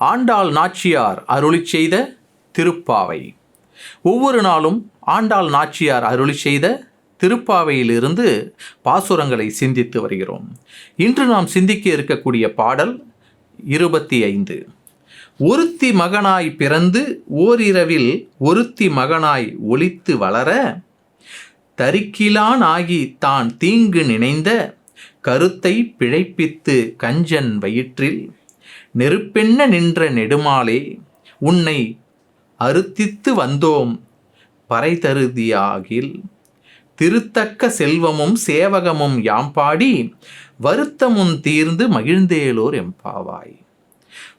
ஆண்டாள் நாச்சியார் அருளி செய்த திருப்பாவை. ஒவ்வொரு நாளும் ஆண்டாள் நாச்சியார் அருளி செய்த திருப்பாவையிலிருந்து பாசுரங்களை சிந்தித்து வருகிறோம். இன்று நாம் சிந்திக்க இருக்கக்கூடிய பாடல் இருபத்தி ஐந்து ஒருத்தி மகனாய் பிறந்து ஓரிரவில் ஒருத்தி மகனாய் ஒளித்து வளர தரிக்கிலான் ஆகி தான் தீங்கு நினைந்த கருத்தை பிழைப்பித்து கஞ்சன் வயிற்றில் நெருப்பெண்ண நின்ற நெடுமாலே உன்னை அறுத்தித்து வந்தோம் பறைதருதியாகில். திருத்தக்க செல்வமும் சேவகமும் யாம் பாடி வருத்தமும் தீர்ந்து மகிழ்ந்தேலோர் எம்பாவாய்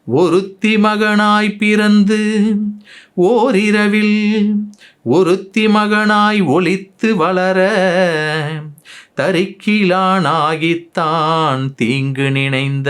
ஒருத்தி மகனாய் பிறந்து ஓரிரவில் ஒருத்தி மகனாய் ஒளித்து வளர தரிக்கிலானாகித்தான் தீங்கு நினைந்த.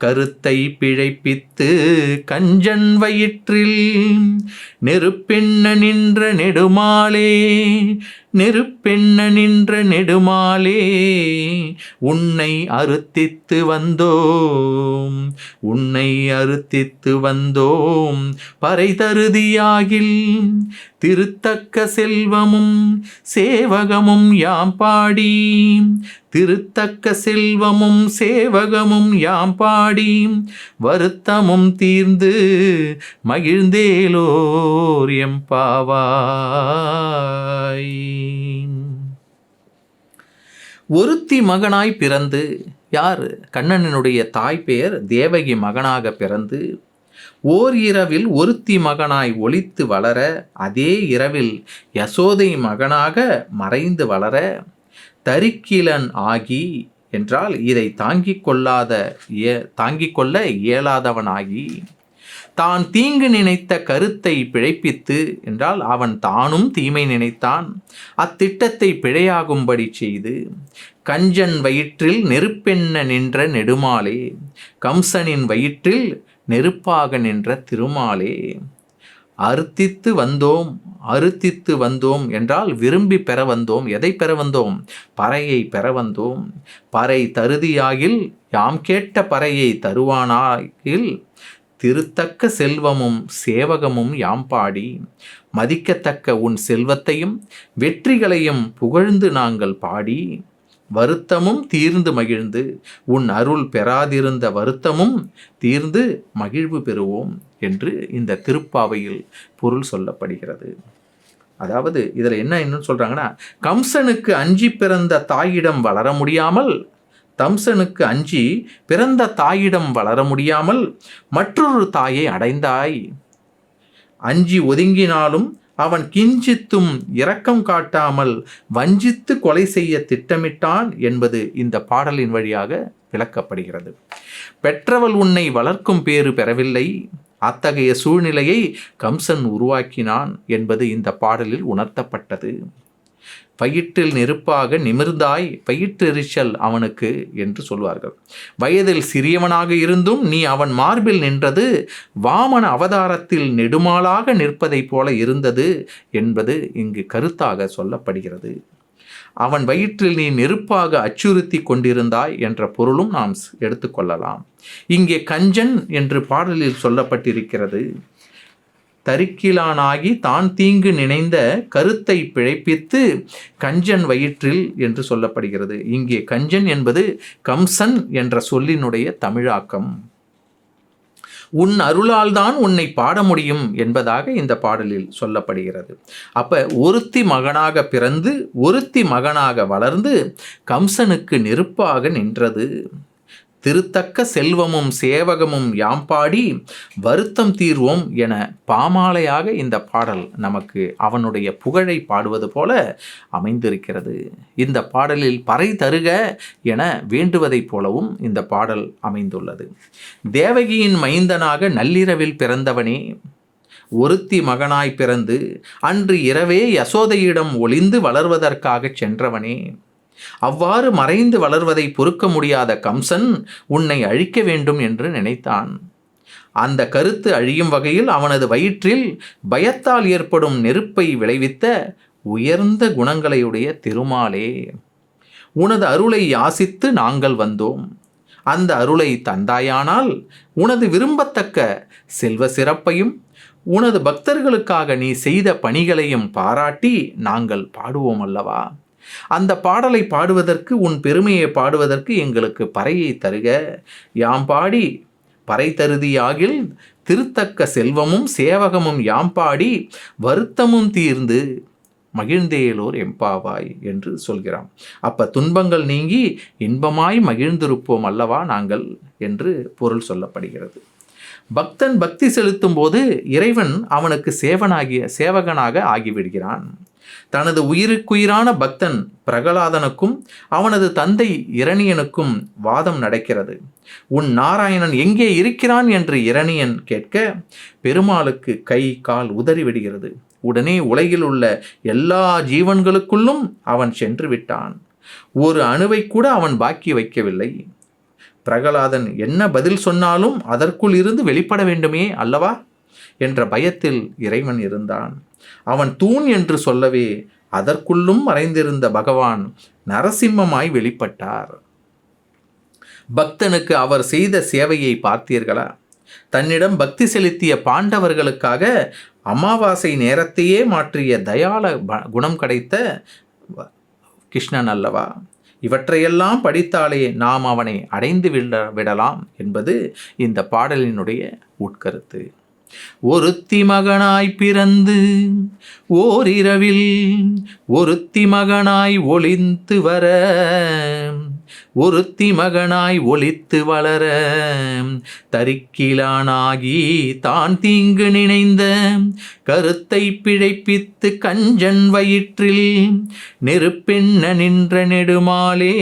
கருத்தை பிழைப்பித்து கஞ்சன் வயிற்றில் நெருப்பெண்ண நின்ற நெடுமாலே நெருப்பெண்ண நின்ற நெடுமாலே உன்னை அறுத்தித்து வந்தோம் உன்னை அறுத்தித்து வந்தோம். பறைதருதியாகில் திருத்தக்க செல்வமும் சேவகமும் யாம் பாடி திருத்தக்க செல்வமும் சேவகமும் யாம் பாடி வருத்தமும் தீர்ந்து மகிழ்ந்தேலோர் எம்பாவாய் ஒருத்தி மகனாய் பிறந்து யார்? கண்ணனினுடைய தாய் பெயர் தேவகி மகனாக பிறந்து ஓர் இரவில் ஒருத்தி மகனாய் ஒளித்து வளர அதே இரவில் யசோதை மகனாக மறைந்து வளர தரிக்கிலன் ஆகி என்றால் இதை தாங்கிக் கொள்ளாத ஏ தாங்கிக் கொள்ள இயலாதவனாகி தான் தீங்கு நினைத்த கருத்தை பிழைப்பித்து என்றால் அவன் தானும் தீமை நினைத்தான். அத்திட்டத்தை பிழையாகும்படி செய்து கஞ்சன் வயிற்றில் நெருப்பெண்ண நின்ற நெடுமாலே கம்சனின் வயிற்றில் நெருப்பாக நின்ற திருமாலே. அறுத்தித்து வந்தோம் அறுத்தித்து வந்தோம் என்றால் விரும்பி பெற வந்தோம். எதை பெற வந்தோம்? பறையை பெற வந்தோம். பறை தருதியாகில் யாம் கேட்ட பறையை தருவானாகில் திருத்தக்க செல்வமும் சேவகமும் யாம் பாடி. மதிக்கத்தக்க உன் செல்வத்தையும் வெற்றிகளையும் புகழ்ந்து நாங்கள் பாடி. வருத்தமும் தீர்ந்து மகிழ்ந்து உன் அருள் பெறாதிருந்த வருத்தமும் தீர்ந்து மகிழ்வு பெறுவோம் என்று இந்த திருப்பாவையில் பொருள் சொல்லப்படுகிறது. அதாவது இதில் என்ன இன்னும் சொல்கிறாங்கன்னா கம்சனுக்கு அஞ்சி பிறந்த தாயிடம் வளர முடியாமல் தம்சனுக்கு அஞ்சி பிறந்த தாயிடம் வளர முடியாமல் மற்றொரு தாயை அடைந்தாய். அஞ்சி ஒதுங்கினாலும் அவன் கிஞ்சித்தும் இரக்கம் காட்டாமல் வஞ்சித்து கொலை செய்ய திட்டமிட்டான் என்பது இந்த பாடலின் வழியாக விளக்கப்படுகிறது. பெற்றவள் உன்னை வளர்க்கும் பேறு பெறவில்லை. அத்தகைய சூழ்நிலையை கம்சன் உருவாக்கினான் என்பது இந்த பாடலில் உணர்த்தப்பட்டது. பயிற்றில் நெருப்பாக நிமிர்ந்தாய் பயிற்றெரிச்சல் அவனுக்கு என்று சொல்வார்கள். வயதில் சிறியவனாக இருந்தும் நீ அவன் மார்பில் நின்றது வாமன அவதாரத்தில் நெடுமாளாக நிற்பதைப் போல இருந்தது என்பது இங்கு கருத்தாக சொல்லப்படுகிறது. அவன் வயிற்றில் நீ நெருப்பாக அச்சுறுத்தி கொண்டிருந்தாய் என்ற பொருளும் நாம் எடுத்துக்கொள்ளலாம் இங்கே கஞ்சன் என்று பாடலில் சொல்லப்பட்டிருக்கிறது. தருக்கிலானாகி தான் தீங்கு நினைந்த கருத்தை பிழைப்பித்து கஞ்சன் வயிற்றில் என்று சொல்லப்படுகிறது. இங்கே கஞ்சன் என்பது கம்சன் என்ற சொல்லினுடைய தமிழாக்கம். உன் அருளால் தான் உன்னை பாட முடியும் என்பதாக இந்த பாடலில் சொல்லப்படுகிறது. அப்ப ஒருத்தி மகனாக பிறந்து ஒருத்தி மகனாக வளர்ந்து கம்சனுக்கு நெருப்பாக நின்றது. திருத்தக்க செல்வமும் சேவகமும் யாம் பாடி வருத்தம் தீர்வோம் என பாமாலையாக இந்த பாடல் நமக்கு அவனுடைய புகழை பாடுவது போல அமைந்திருக்கிறது. இந்த பாடலில் பறை தருக என வேண்டுவதைப் போலவும் இந்த பாடல் அமைந்துள்ளது. தேவகியின் மைந்தனாக நள்ளிரவில் பிறந்தவனே ஒருத்தி மகனாய் பிறந்து அன்று இரவே யசோதையிடம் ஒளிந்து வளர்வதற்காகச் சென்றவனே. அவ்வாறு மறைந்து வளர்வதை பொறுக்க முடியாத கம்சன் உன்னை அழிக்க வேண்டும் என்று நினைத்தான். அந்த கருத்து அழியும் வகையில் அவனது வயிற்றில் பயத்தால் ஏற்படும் நெருப்பை விளைவித்த உயர்ந்த குணங்களையுடைய திருமாலே. உனது அருளை யாசித்து நாங்கள் வந்தோம். அந்த அருளை தந்தாயானால் உனது விரும்பத்தக்க செல்வ சிறப்பையும் உனது பக்தர்களுக்காக நீ செய்த பணிகளையும் பாராட்டி நாங்கள் பாடுவோம் அல்லவா? அந்த பாடலை பாடுவதற்கு உன் பெருமையை பாடுவதற்கு எங்களுக்கு பறையை தருக. யாம் பாடி பறை தருதியாகில் திருத்தக்க செல்வமும் சேவகமும் யாம் பாடி வருத்தமும் தீர்ந்து மகிழ்ந்தேலோர் எம்பாவாய் என்று சொல்கிறான் அப்ப துன்பங்கள் நீங்கி இன்பமாய் மகிழ்ந்திருப்போம் அல்லவா நாங்கள் என்று பொருள் சொல்லப்படுகிறது. பக்தன் பக்தி செலுத்தும் போது இறைவன் அவனுக்கு சேவனாகிய சேவகனாக ஆகிவிடுகிறான். தனது உயிருக்குயிரான பக்தன் பிரகலாதனுக்கும் அவனது தந்தை இரணியனுக்கும் வாதம் நடக்கிறது. உன் நாராயணன் எங்கே இருக்கிறான்? என்று இரணியன் கேட்க பெருமாளுக்கு கை கால் உதறிவிடுகிறது உடனே உலகில் உள்ள எல்லா ஜீவன்களுக்குள்ளும் அவன் சென்று விட்டான். ஒரு அணுவை கூட அவன் பாக்கி வைக்கவில்லை. பிரகலாதன் என்ன பதில் சொன்னாலும் அதற்குள் இருந்து வெளிப்பட வேண்டுமே அல்லவா? என்ற பயத்தில் இறைவன் இருந்தான். அவன் தூண் என்று சொல்லவே அதற்குள்ளும் மறைந்திருந்த பகவான் நரசிம்மமாய் வெளிப்பட்டார். பக்தனுக்கு அவர் செய்த சேவையை பார்த்தீர்களா? தன்னிடம் பக்தி செலுத்திய பாண்டவர்களுக்காக அமாவாசை நேரத்தையே மாற்றிய தயால குணம் கிடைத்த கிருஷ்ணன் அல்லவா? இவற்றையெல்லாம் படித்தாலே நாம் அவனை அடைந்து விட விடலாம் என்பது இந்த பாடலினுடைய உட்கருத்து. ஒருத்தி மகனாய் பிறந்து ஓரிரவில் ஒருத்தி மகனாய் ஒளிந்து வர ஒருத்தி மகனாய் ஒளித்து வளர தரிக்கிலானாகி தான் தீங்கு நினைந்த கருத்தை பிழைப்பித்து கஞ்சன் வயிற்றில் நெருப்பெண்ண நின்ற நெடுமாலே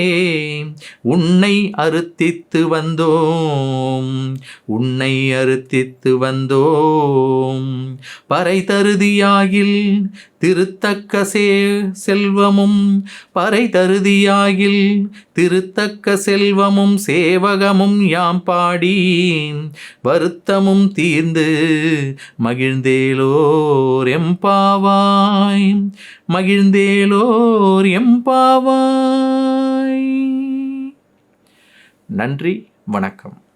உன்னை அறுத்தித்து வந்தோம் உன்னை அறுத்தித்து வந்தோம். பறை தருதியாகில் திருத்தக்க சே செல்வமும் பறை தருதியாகில் தக்க செல்வமும் சேவகமும் யாம் பாடி வருத்தமும் தீர்ந்து மகிழ்ந்தேலோர் எம்பாவாய் மகிழ்ந்தேலோர் எம்பாவாய் நன்றி வணக்கம்.